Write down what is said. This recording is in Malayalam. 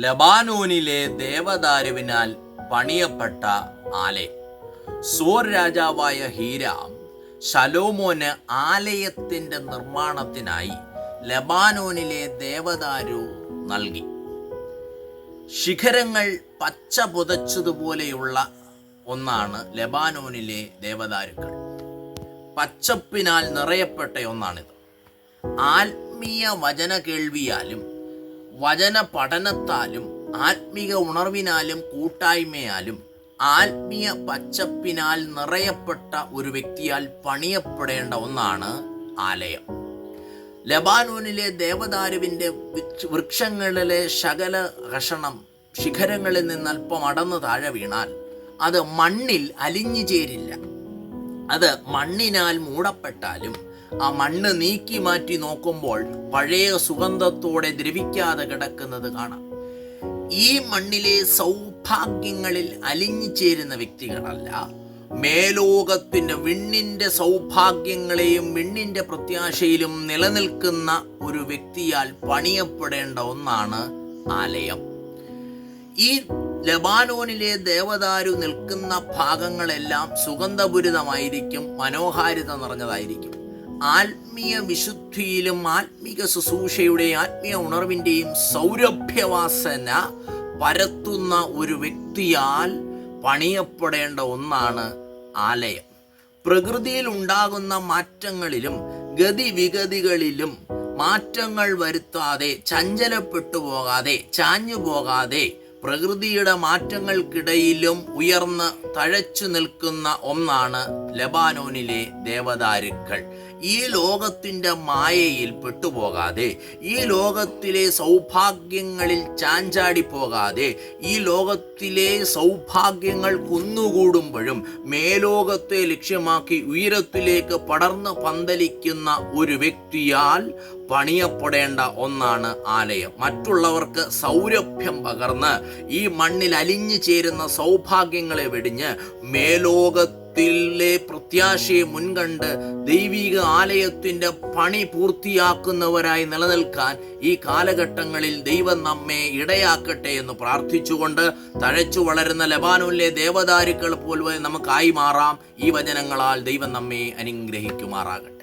ലബാനോനിലെ ദേവദാരുവിനാൽ പണിയപ്പെട്ട ആലയം സോർ രാജാവായ ഹീരാം ശലോമോന് ആലയത്തിന്റെ നിർമ്മാണത്തിനായി ലബാനോനിലെ ദേവദാരു നൽകി. ശിഖരങ്ങൾ പച്ച പുതച്ചതുപോലെയുള്ള ഒന്നാണ് ലബാനോനിലെ ദേവദാരുക്കൾ. പച്ചപ്പിനാൽ നിറയപ്പെട്ട ഒന്നാണിത്. ആത്മീയ വചന കേൾവിയാലും വചന പഠനത്താലും ആത്മീക ഉണർവിനാലും കൂട്ടായ്മയാലും ആത്മീയ പച്ചപ്പിനാൽ നിറയപ്പെട്ട ഒരു വ്യക്തിയാൽ പണിയപ്പെടേണ്ട ഒന്നാണ് ആലയം. ലബാനൂനിലെ ദേവദാരുവിന്റെ വൃക്ഷ- വൃക്ഷങ്ങളിലെ ശകല കഷണം ശിഖരങ്ങളിൽ നിന്ന് അല്പം അടന്ന് താഴെ വീണാൽ അത് മണ്ണിൽ അലിഞ്ഞു ചേരില്ല. അത് മണ്ണിനാൽ മൂടപ്പെട്ടാലും ആ മണ്ണ് നീക്കി മാറ്റി നോക്കുമ്പോൾ പഴയ സുഗന്ധത്തോടെ ദ്രവിക്കാതെ കിടക്കുന്നത് കാണാം. ഈ മണ്ണിലെ സൗഭാഗ്യങ്ങളിൽ അലിഞ്ഞു ചേരുന്ന വ്യക്തികളല്ല. മേലോകത്തിന്റെ വിണ്ണിന്റെ സൗഭാഗ്യങ്ങളെയും വിണ്ണിന്റെ പ്രത്യാശയിലും നിലനിൽക്കുന്ന ഒരു വ്യക്തിയാൽ പണിയപ്പെടേണ്ട ഒന്നാണ് ആലയം. ഈ ലബാനോനിലെ ദേവദാരു നിൽക്കുന്ന ഭാഗങ്ങളെല്ലാം സുഗന്ധപുരിതമായിരിക്കും മനോഹാരിത നിറഞ്ഞതായിരിക്കും. ആത്മീയ വിശുദ്ധിയിലും ആത്മീക ശുശ്രൂഷയുടെയും ആത്മീയ ഉണർവിന്റെയും സൗരഭ്യവാസന പരത്തുന്ന ഒരു വ്യക്തിയാൽ പണിയപ്പെടേണ്ട ഒന്നാണ് ആലയം. പ്രകൃതിയിൽ ഉണ്ടാകുന്ന മാറ്റങ്ങളിലും ഗതിവിഗതികളിലും മാറ്റങ്ങൾ വരുത്താതെ ചഞ്ചലപ്പെട്ടു പോകാതെ ചാഞ്ഞു പോകാതെ പ്രകൃതിയുടെ മാറ്റങ്ങൾക്കിടയിലും ഉയർന്ന് തഴച്ചു നിൽക്കുന്ന ഒന്നാണ് ലബാനോനിലെ ദേവദാരുക്കൾ. ഈ ലോകത്തിന്റെ മായയിൽ പെട്ടുപോകാതെ ഈ ലോകത്തിലെ സൗഭാഗ്യങ്ങളിൽ ചാഞ്ചാടി പോകാതെ ഈ ലോകത്തിലെ സൗഭാഗ്യങ്ങൾ കുന്നുകൂടുമ്പോഴും മേലോകത്തെ ലക്ഷ്യമാക്കി ഉയരത്തിലേക്ക് പടർന്ന് പന്തലിക്കുന്ന ഒരു വ്യക്തിയാൽ പണിയപ്പെടേണ്ട ഒന്നാണ് ആലയം. മറ്റുള്ളവർക്ക് സൗരഭ്യം പകർന്ന് ഈ മണ്ണിൽ അലിഞ്ഞു ചേരുന്ന സൗഭാഗ്യങ്ങളെ വെടിഞ്ഞ് മേലോകത്തിലെ പ്രത്യാശയെ മുൻകണ്ട് ദൈവിക ആലയത്തിന്റെ പണി പൂർത്തിയാക്കുന്നവരായി നിലനിൽക്കാൻ ഈ കാലഘട്ടങ്ങളിൽ ദൈവം നമ്മെ ഇടയാക്കട്ടെ എന്ന് പ്രാർത്ഥിച്ചുകൊണ്ട് തഴച്ചു വളരുന്ന ലബാനൂനിലെ ദേവദാരുക്കൾ പോലെ നമുക്കായി മാറാം. ഈ വചനങ്ങളാൽ ദൈവം നമ്മെ അനുഗ്രഹിക്കുമാറാകട്ടെ.